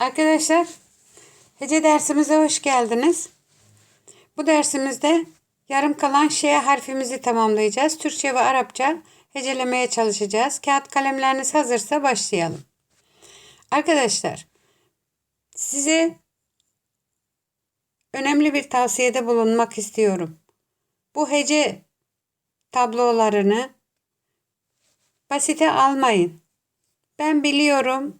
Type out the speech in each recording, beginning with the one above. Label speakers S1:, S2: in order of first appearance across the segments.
S1: Arkadaşlar, hece dersimize hoş geldiniz. Bu dersimizde yarım kalan Ş harfimizi tamamlayacağız. Türkçe ve Arapça hecelemeye çalışacağız. Kağıt kalemleriniz hazırsa başlayalım. Arkadaşlar, size önemli bir tavsiyede bulunmak istiyorum. Bu hece tablolarını basite almayın. Ben biliyorum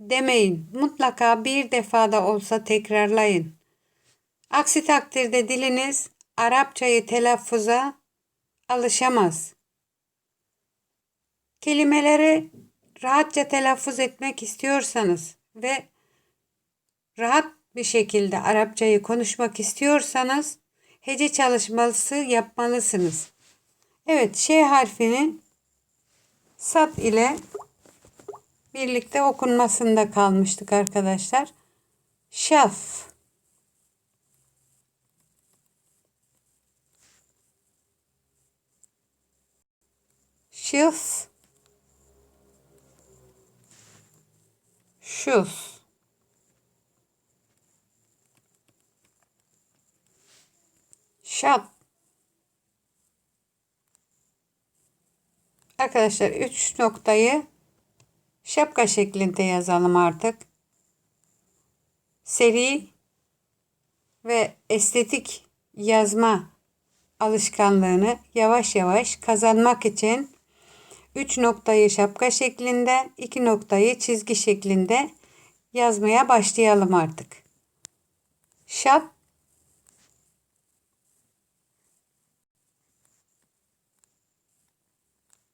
S1: demeyin. Mutlaka bir defada olsa tekrarlayın. Aksi takdirde diliniz Arapçayı telaffuza alışamaz. Kelimeleri rahatça telaffuz etmek istiyorsanız ve rahat bir şekilde Arapçayı konuşmak istiyorsanız hece çalışması yapmalısınız. Evet, Ş harfini sat ile birlikte okunmasında kalmıştık arkadaşlar. Şaf. Şıs. Şus. Şap. Arkadaşlar 3 noktayı şapka şeklinde yazalım artık. Seri ve estetik yazma alışkanlığını yavaş yavaş kazanmak için 3 noktayı şapka şeklinde, 2 noktayı çizgi şeklinde yazmaya başlayalım artık. Şap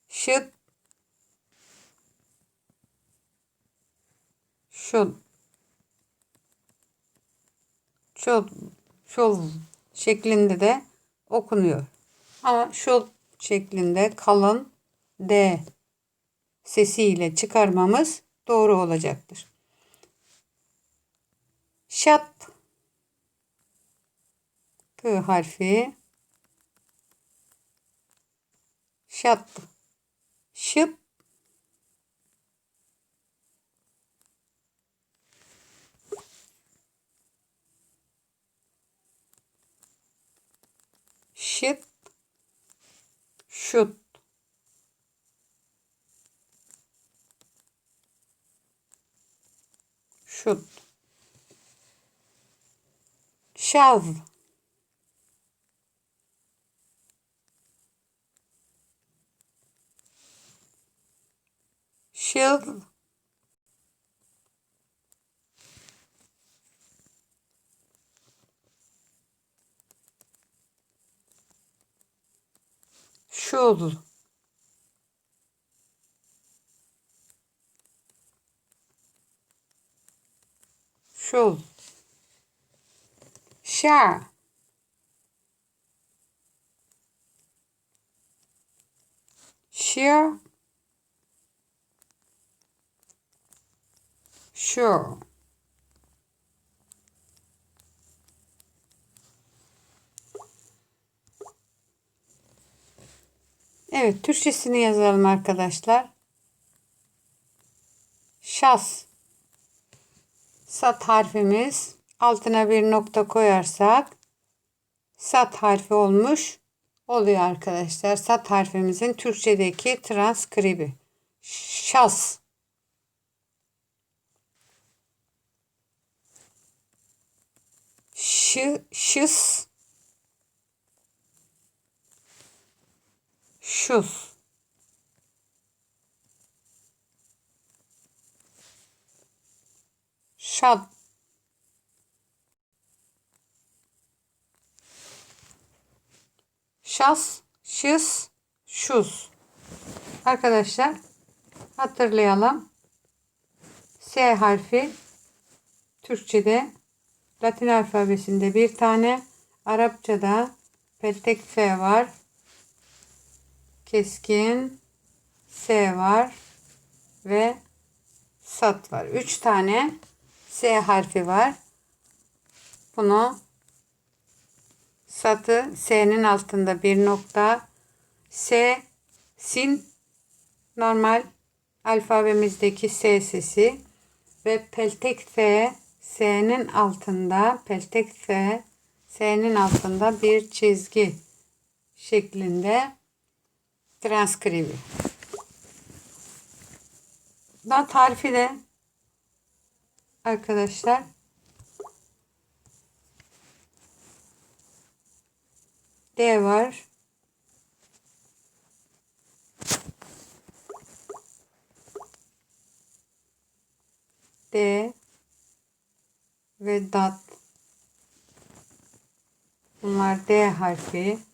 S1: şıt şul şul şul şeklinde de okunuyor. Ama şul şeklinde kalın D sesiyle çıkarmamız doğru olacaktır. Şat. P harfi. Şat. Şıp şıt şut şut şav şıl şul şul şa. Şia şu Evet, Türkçesini yazalım arkadaşlar. Şas. Sat harfimiz altına bir nokta koyarsak sat harfi olmuş oluyor arkadaşlar. Sat harfimizin Türkçedeki transkribi. Şas. Şı, şıs. Şus. Şad. Şas, şıs, şus. Arkadaşlar hatırlayalım. S harfi Türkçe'de Latin alfabesinde bir tane, Arapçada peltek F var. Keskin S var ve sat var. Üç tane S harfi var. Bunu satı S'nin altında bir nokta S sin normal alfabemizdeki S sesi ve peltek S, S'nin altında peltek S, S'nin altında bir çizgi şeklinde transkribi. Daha tarifi de arkadaşlar D var. D ve dat. Bunlar D harfi.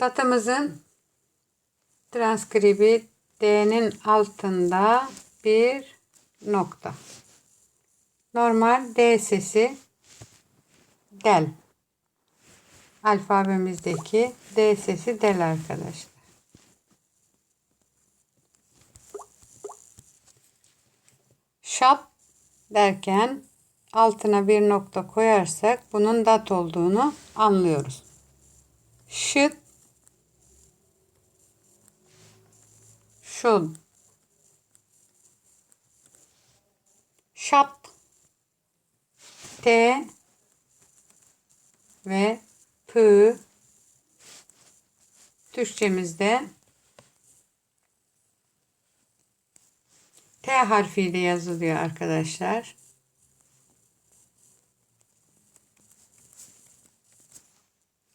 S1: Datımızın transkribi D'nin altında bir nokta. Normal D sesi del. Alfabemizdeki D sesi del arkadaşlar. Şap derken altına bir nokta koyarsak bunun dat olduğunu anlıyoruz. Şıt should şap T ve P Türkçemizde T harfiyle yazılıyor arkadaşlar.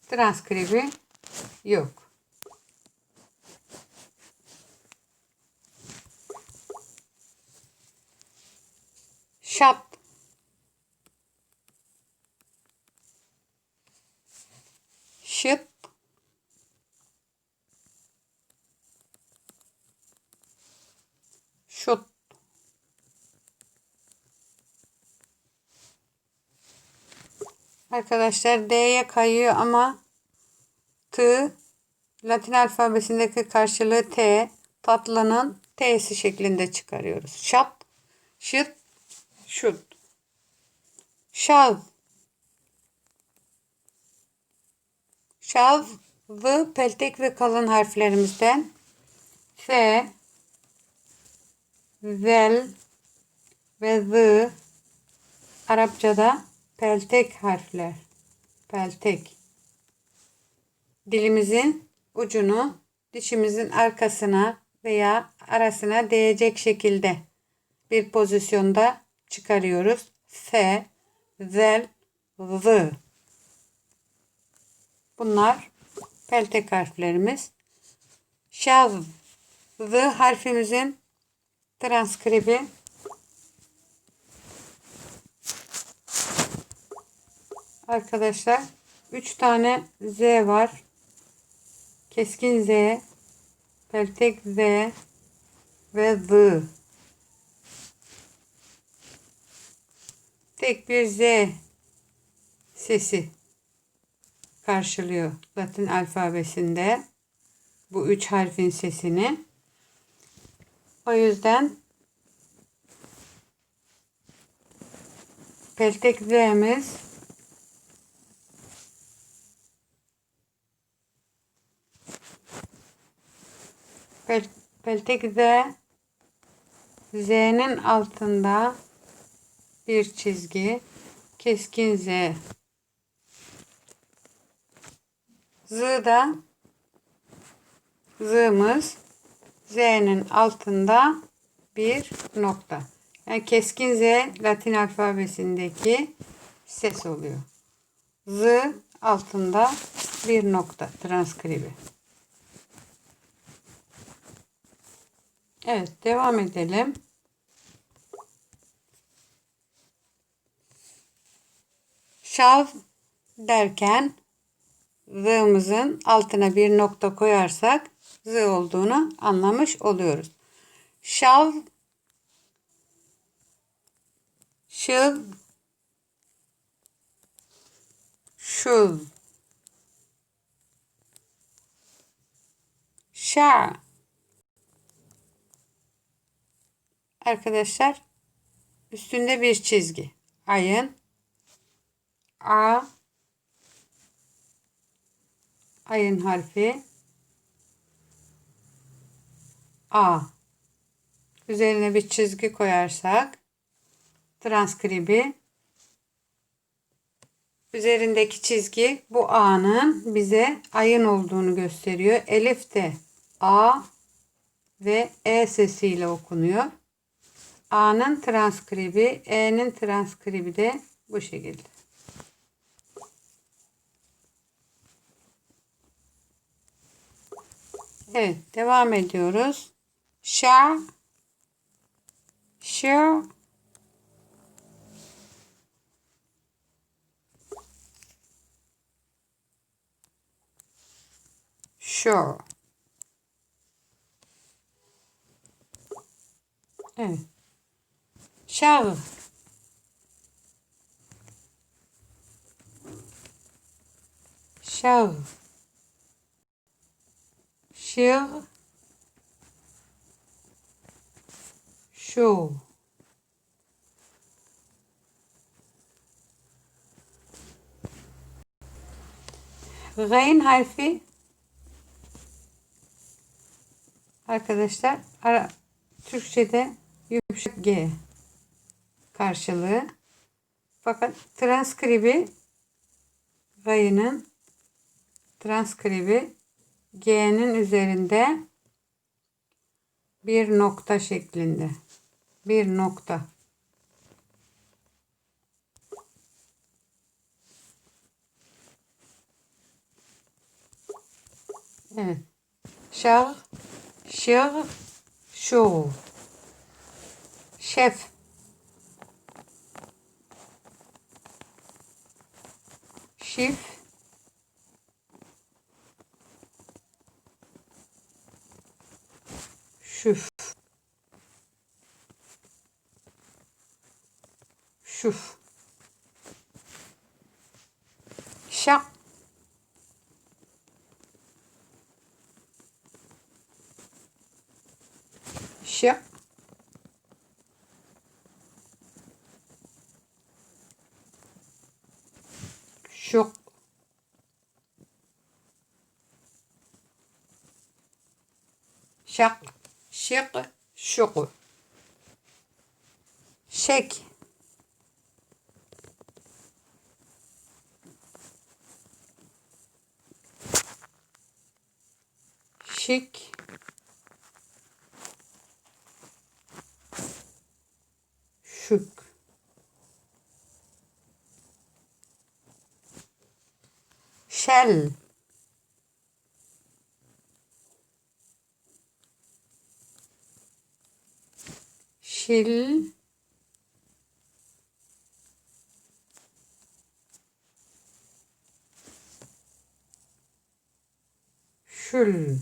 S1: Transkribi yok. Şap Şıt Şut. Arkadaşlar D'ye kayıyor ama T Latin alfabesindeki karşılığı T tatlının T'si şeklinde çıkarıyoruz. Şap, şıt, şut. Şav. Şav, V, peltek ve kalın harflerimizden F, zel ve Z Arapçada peltek harfler. Peltek. Dilimizin ucunu dişimizin arkasına veya arasına değecek şekilde bir pozisyonda çıkarıyoruz. F, zel, z. Bunlar peltek harflerimiz. Şaz, z harfimizin transkribi Arkadaşlar 3 tane Z var. Keskin Z, peltek Z ve Z. Tek bir Z sesi karşılıyor Latin alfabesinde bu üç harfin sesini. O yüzden peltek Z'miz Pel, peltek Z Z'nin altında bir çizgi keskin Z Z'da Z'ımız Z'nin altında bir nokta. Yani keskin Z Latin alfabesindeki ses oluyor. Z altında bir nokta transkribi. Evet devam edelim. Şav derken z'ımızın altına bir nokta koyarsak z olduğunu anlamış oluyoruz. Şav şıv şuv şa Arkadaşlar üstünde bir çizgi. Ayın A ayın harfi A. Üzerine bir çizgi koyarsak transkribi üzerindeki çizgi bu A'nın bize ayın olduğunu gösteriyor. Elif de A ve E sesiyle okunuyor. A'nın transkribi, E'nin transkribi de bu şekilde. Evet, devam ediyoruz. Şa, şu, şu. Evet. Şar. Şar. Şir. Şu. Gayn harfi arkadaşlar ara, Türkçe'de yumuşak G karşılığı. Fakat transkribi gayının transkribi G'nin üzerinde bir nokta şeklinde. Bir nokta. Evet. Şar, şır, şu. Şef. Şif. Şüf. Şüf. Şak. Şak. Şok. Şak. Şık. Şoku. Şek. Şik. Şük. Şel. Şil. Şül.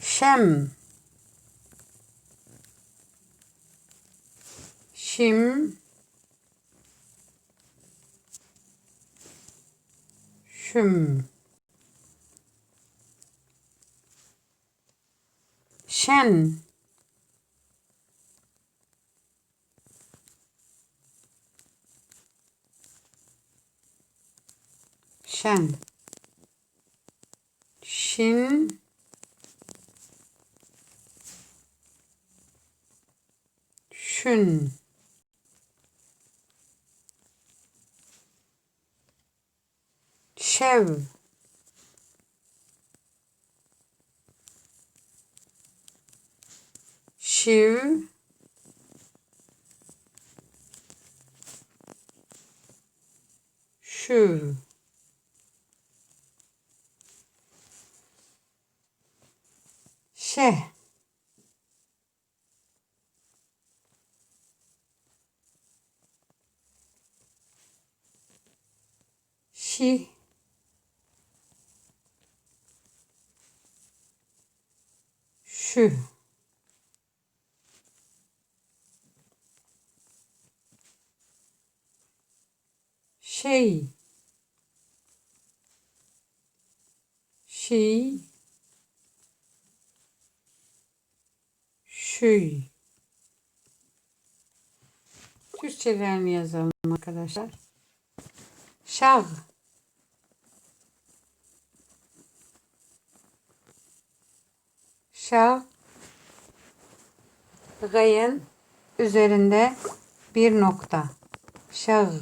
S1: Şem. Şim. Şüm. Şen. Şen. Şin. Şün. Şev. Şiv. Şüv. Şeh. Şi. Şu. Şey. Şey. Şüy. Türkçelerini yazalım arkadaşlar. Şag. Şah. Gayın üzerinde bir nokta. Şah.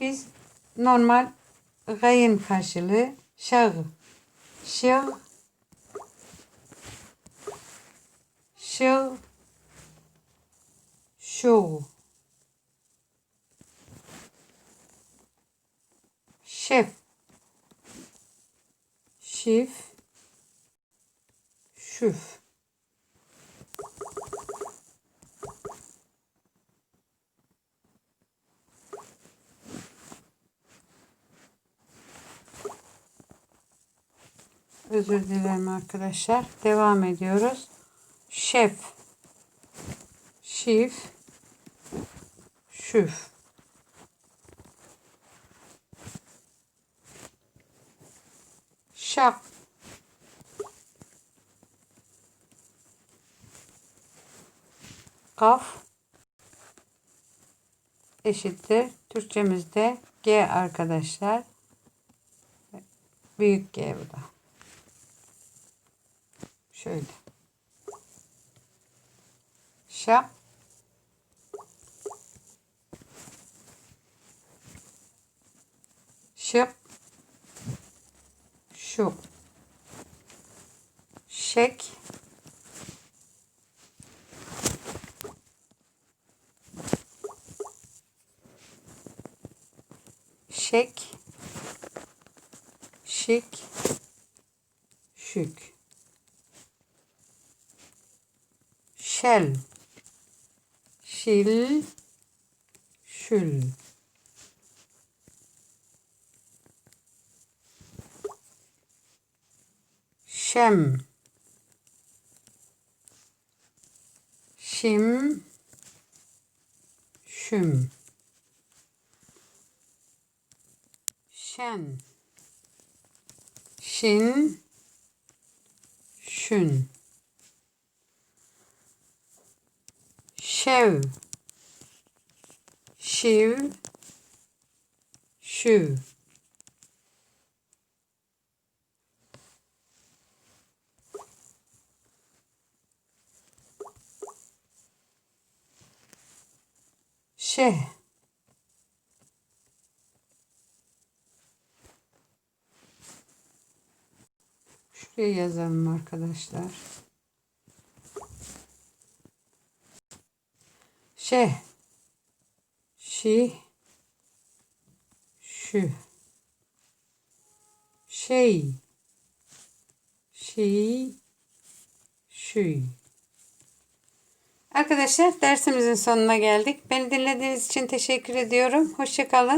S1: Biz normal gayın karşılığı şah. Şah. Şah. Şu. Şef. Şif. Şüf. Özür dilerim arkadaşlar. Devam ediyoruz. Şef. Şif. Şüf. Şap. Kaf eşittir. Türkçemizde G arkadaşlar. Büyük G bu da. Şöyle. Şap. Şıp. Şu. Şek. Şek. Şik. Şük. Şel. Şil. Şül. Şem. Şim. Şüm. Şen. Şin. Şün. Şev. Şiv. Şüv. Şeh. Şuraya yazalım arkadaşlar. Şeh. Şi. Şu. Şey. Şi. Şuy. Arkadaşlar dersimizin sonuna geldik. Beni dinlediğiniz için teşekkür ediyorum. Hoşçakalın.